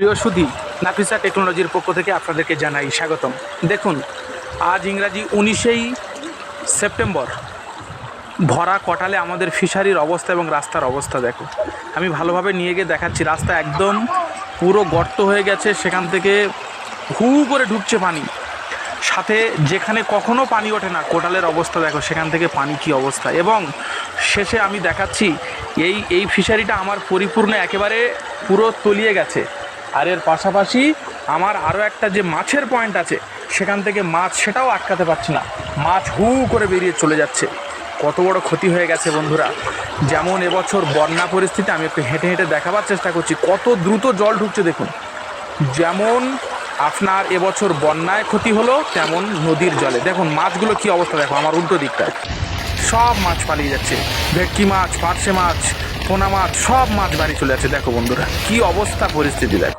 প্রিয় সুধী, নাফিসা টেকনোলজির পক্ষ থেকে আপনাদেরকে জানাই স্বাগতম। দেখুন, আজ ইংরাজি উনিশেই সেপ্টেম্বর। ভরা কটালে আমাদের ফিশারির অবস্থা এবং রাস্তার অবস্থা দেখো। আমি ভালোভাবে নিয়ে গিয়ে দেখাচ্ছি, রাস্তা একদম পুরো গর্ত হয়ে গেছে, সেখান থেকে হু করে ঢুকছে পানি। সাথে যেখানে কখনো পানি ওঠে না, কোটালের অবস্থা দেখো, সেখান থেকে পানি কী অবস্থা। এবং শেষে আমি দেখাচ্ছি, এই এই ফিশারিটা আমার পরিপূর্ণ একেবারে পুরো তলিয়ে গেছে। আর এর পাশাপাশি আমার আরও একটা যে মাছের পয়েন্ট আছে, সেখান থেকে মাছ সেটাও আটকাতে পারছি না। মাছ হু করে বেরিয়ে চলে যাচ্ছে। কত বড় ক্ষতি হয়ে গেছে বন্ধুরা। যেমন এবছর বন্যা পরিস্থিতি, আমি একটু হেঁটে হেঁটে দেখাবার চেষ্টা করছি। কত দ্রুত জল ঢুকছে দেখুন। যেমন আপনার এবছর বন্যায় ক্ষতি হলো, তেমন নদীর জলে। দেখুন মাছগুলো কি অবস্থা দেখো, আমার উল্টো দিকটায়। সব মাছ পালিয়ে যাচ্ছে। ভেটকি মাছ, পার্শে মাছ, পোনা মাছ, সব মাছ বাড়ি চলে যাচ্ছে। দেখো বন্ধুরা, কি অবস্থা পরিস্থিতি দেখো।